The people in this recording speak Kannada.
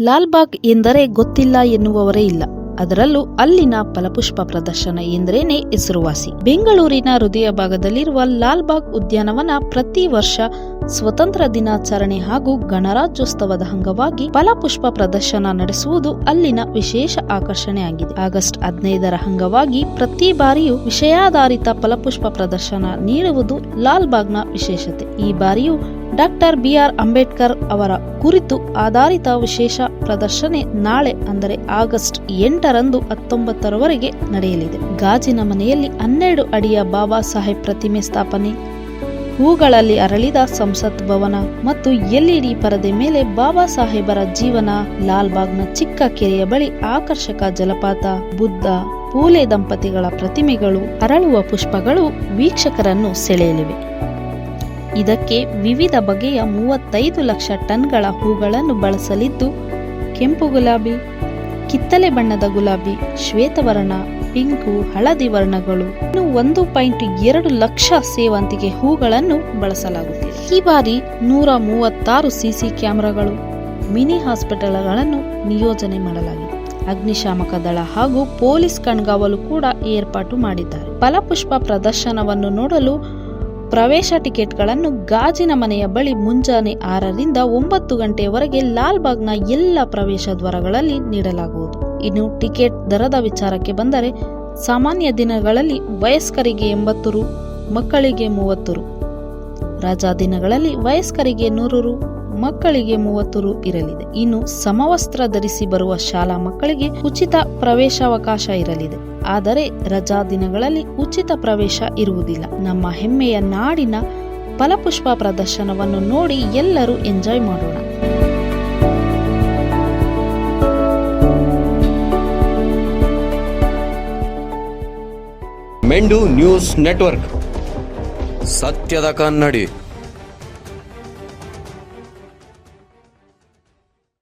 ಲಾಲ್ಬಾಗ್ ಎಂದರೆ ಗೊತ್ತಿಲ್ಲ ಎನ್ನುವವರೇ ಇಲ್ಲ. ಅದರಲ್ಲೂ ಅಲ್ಲಿನ ಫಲಪುಷ್ಪ ಪ್ರದರ್ಶನ ಎಂದ್ರೇನೆ ಹೆಸರುವಾಸಿ. ಬೆಂಗಳೂರಿನ ಹೃದಯ ಭಾಗದಲ್ಲಿರುವ ಲಾಲ್ಬಾಗ್ ಉದ್ಯಾನವನ ಪ್ರತಿ ವರ್ಷ ಸ್ವತಂತ್ರ ದಿನಾಚರಣೆ ಹಾಗೂ ಗಣರಾಜ್ಯೋತ್ಸವದ ಅಂಗವಾಗಿ ಫಲಪುಷ್ಪ ಪ್ರದರ್ಶನ ನಡೆಸುವುದು ಅಲ್ಲಿನ ವಿಶೇಷ ಆಕರ್ಷಣೆಯಾಗಿದೆ. ಆಗಸ್ಟ್ ಹದಿನೈದರ ಅಂಗವಾಗಿ ಪ್ರತಿ ಬಾರಿಯೂ ವಿಷಯಾಧಾರಿತ ಫಲಪುಷ್ಪ ಪ್ರದರ್ಶನ ನೀಡುವುದು ಲಾಲ್ಬಾಗ್ನ ವಿಶೇಷತೆ. ಈ ಬಾರಿಯೂ ಡಾಕ್ಟರ್ ಬಿಆರ್ ಅಂಬೇಡ್ಕರ್ ಅವರ ಕುರಿತು ಆಧಾರಿತ ವಿಶೇಷ ಪ್ರದರ್ಶನ ನಾಳೆ ಅಂದರೆ ಆಗಸ್ಟ್ ಎಂಟರಂದು ಹತ್ತೊಂಬತ್ತರವರೆಗೆ ನಡೆಯಲಿದೆ. ಗಾಜಿನ ಮನೆಯಲ್ಲಿ ಹನ್ನೆರಡು ಅಡಿಯ ಬಾಬಾ ಸಾಹೇಬ್ ಪ್ರತಿಮೆ ಸ್ಥಾಪನೆ. ಹೂಗಳಲ್ಲಿ ಅರಳಿದ ಸಂಸತ್ ಭವನ ಮತ್ತು ಎಲ್ಇಡಿ ಪರದೆ ಮೇಲೆ ಬಾಬಾ ಸಾಹೇಬರ ಜೀವನ. ಲಾಲ್ಬಾಗ್ನ ಚಿಕ್ಕ ಕೆರೆಯ ಬಳಿ ಆಕರ್ಷಕ ಜಲಪಾತ, ಬುದ್ಧ, ಪೂಲೆ ದಂಪತಿಗಳ ಪ್ರತಿಮೆಗಳು, ಅರಳುವ ಪುಷ್ಪಗಳು ವೀಕ್ಷಕರನ್ನು ಸೆಳೆಯಲಿವೆ. ಇದಕ್ಕೆ ವಿವಿಧ ಬಗೆಯ ಮೂವತ್ತೈದು ಲಕ್ಷ ಟನ್ಗಳ ಹೂಗಳನ್ನು ಬಳಸಲಿದ್ದು ಕೆಂಪು ಗುಲಾಬಿ, ಕಿತ್ತಲೆ ಬಣ್ಣದ ಗುಲಾಬಿ, ಶ್ವೇತವರ್ಣ, ಪಿಂಕು, ಹಳದಿ ವರ್ಣಗಳು. ಇನ್ನು ಒಂದು ಪಾಯಿಂಟ್ ಎರಡು ಲಕ್ಷ ಸೇವಂತಿಗೆ ಹೂಗಳನ್ನು ಬಳಸಲಾಗುತ್ತಿದೆ. ಈ ಬಾರಿ ನೂರ ಮೂವತ್ತಾರು ಸಿಸಿ ಕ್ಯಾಮೆರಾಗಳು, ಮಿನಿ ಹಾಸ್ಪಿಟಲ್ಗಳನ್ನು ನಿಯೋಜನೆ ಮಾಡಲಾಗಿದೆ. ಅಗ್ನಿಶಾಮಕ ದಳ ಹಾಗೂ ಪೊಲೀಸ್ ಕಣ್ಗಾವಲು ಕೂಡ ಏರ್ಪಾಟು ಮಾಡಿದ್ದಾರೆ. ಫಲಪುಷ್ಪ ಪ್ರದರ್ಶನವನ್ನು ನೋಡಲು ಪ್ರವೇಶ ಟಿಕೆಟ್ಗಳನ್ನು ಗಾಜಿನ ಮನೆಯ ಬಳಿ ಮುಂಜಾನೆ ಆರರಿಂದ ಒಂಬತ್ತು ಗಂಟೆಯವರೆಗೆ ಲಾಲ್ಬಾಗ್ನ ಎಲ್ಲ ಪ್ರವೇಶ ದ್ವಾರಗಳಲ್ಲಿ ನೀಡಲಾಗುವುದು. ಇನ್ನು ಟಿಕೆಟ್ ದರದ ವಿಚಾರಕ್ಕೆ ಬಂದರೆ, ಸಾಮಾನ್ಯ ದಿನಗಳಲ್ಲಿ ವಯಸ್ಕರಿಗೆ ಎಂಬತ್ತು ರು, ಮಕ್ಕಳಿಗೆ ಮೂವತ್ತು ರು. ರಜಾ ದಿನಗಳಲ್ಲಿ ವಯಸ್ಕರಿಗೆ ನೂರು ರು. ಮಕ್ಕಳಿಗೆ ಮೂವತ್ತು ರು ಇರಲಿದೆ. ಇನ್ನು ಸಮವಸ್ತ್ರ ಧರಿಸಿ ಬರುವ ಶಾಲಾ ಮಕ್ಕಳಿಗೆ ಉಚಿತ ಪ್ರವೇಶಾವಕಾಶ ಇರಲಿದೆ. ಆದರೆ ರಜಾ ದಿನಗಳಲ್ಲಿ ಉಚಿತ ಪ್ರವೇಶ ಇರುವುದಿಲ್ಲ. ನಮ್ಮ ಹೆಮ್ಮೆಯ ನಾಡಿನ ಫಲಪುಷ್ಪ ಪ್ರದರ್ಶನವನ್ನು ನೋಡಿ ಎಲ್ಲರೂ ಎಂಜಾಯ್ ಮಾಡೋಣ. ಮೆಂಡು ನ್ಯೂಸ್ ನೆಟ್ವರ್ಕ್. ಸತ್ಯದ ಕನ್ನಡಿ.